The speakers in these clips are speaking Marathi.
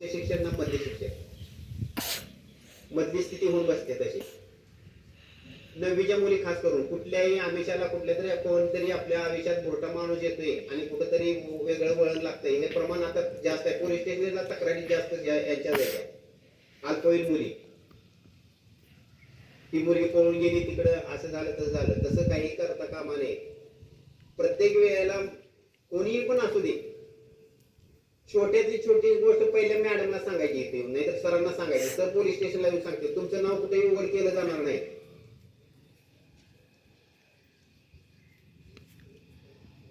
शिक्षण ना मध्य शिक्षण मधली स्थिती होऊन बसते तशी. नववीच्या मुली खास करून कुठल्याही आमिषाला कुठल्या तरी कोणतरी आपल्या आमिषात मोठा माणूस येतोय आणि कुठंतरी वेगळं वळण लागतंय. हे प्रमाण आता जास्त आहे. पोलीस स्टेशनला तक्रारी जास्त यांच्या वेगळ्या अल्पवयीन मुली. ती मुलगी पळून गेली तिकडं. असं झालं तसं झालं. तसं काही करता कामा नये. प्रत्येक वेळेला कोणीही पण असू दे. छोट्याची छोटी गोष्ट पहिल्या मॅडमला सांगायची येते नाहीतर सरांना सांगायची. सर पोलीस स्टेशनला येऊन सांगते तुमचं नाव कुठेही उघड केलं जाणार नाही.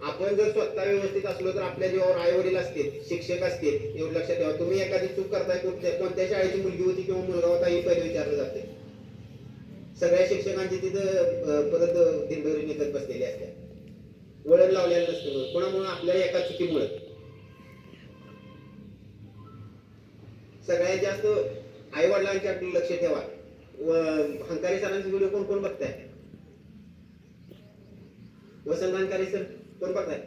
आपण जर स्वतः व्यवस्थित असलो तर आपल्या जेव्हा आई वडील असतील शिक्षक असतील एवढं लक्षात ठेवा. तुम्ही एखादी चूक करताय कोणत्या कोणत्या शाळेची मुलगी होती किंवा मुलगा होता हे पहिले विचारलं जाते सगळ्या शिक्षकांची तिथं परत दिंडोरी निघत बसलेली असते वळण लावलेलं नसतं. कोणामुळे? आपल्या एका चुकीमुळे. सगळ्यात जास्त आई वडिलांच्या लक्ष ठेवा. हंकारी सरांचे व्हिडिओ कोण कोण बघताय? वसंत हंकारी सर कोण बघताय?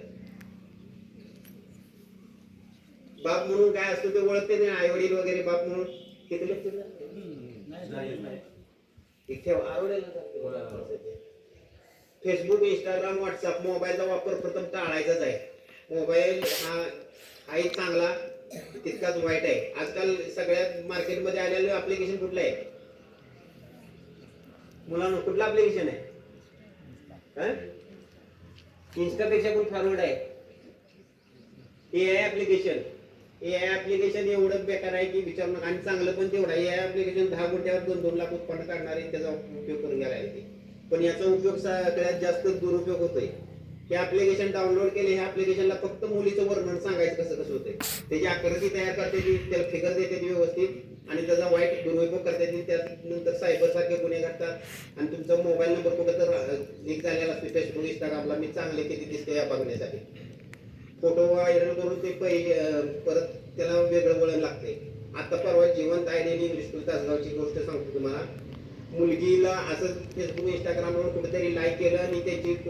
बाप म्हणून काय असतो ते ओळखते नाही आई वडील वगैरे बाप म्हणून. किती लक्ष ठेवा. आवडेल फेसबुक इंस्टाग्राम व्हॉट्सअप मोबाईलचा वापर प्रथम टाळायचाच आहे. मोबाईल हा हाही चांगला तितकाच वाईट आहे. आजकाल सगळ्यात मार्केटमध्ये आलेलं ऍप्लिकेशन कुठलं आहे? मुलांना कुठलं ऍप्लिकेशन आहे? इन्स्टापेक्षा पण फॉरवर्ड आहे. A I application A I application एवढं बेकार आहे की विचार नका. आणि चांगलं पण तेवढं ए आय ऍप्लिकेशन दहा गुंठ्यावर दोन दोन लाख उत्पन्न करणारे त्याचा उपयोग करून घ्यायला येते पण याचा उपयोग सगळ्यात जास्त दुरुपयोग होतोय. हे ऍप्लिकेशन डाउनलोड केले ह्या ऍप्लिकेशनला फक्त मुलीचं वर्णन सांगायचं कसं कसं होतंय. त्याची आकृती तयार करते ती त्याला फिगर देते ती व्यवस्थित आणि त्याचा वाईट दुरुपयोग करते ती त्यानंतर सायबर सारखे गुन्हे घडतात. आणि तुमचा मोबाईल नंबर कुठं तर लीक झालेला असतो. फेसबुक इंस्टाग्रामला मी चांगले किती दिसते या बघण्यासाठी. फोटो व्हायरल करून ते पहिले परत त्याला वेगळं वळण लागते आता परवा जिवंत आयडियल इंग्लिश स्कूल तासगावची गोष्ट सांगतो तुम्हाला. मुलगीला असं फेसबुक इंस्टाग्रामवर कुठेतरी लाईक केलं आणि त्याची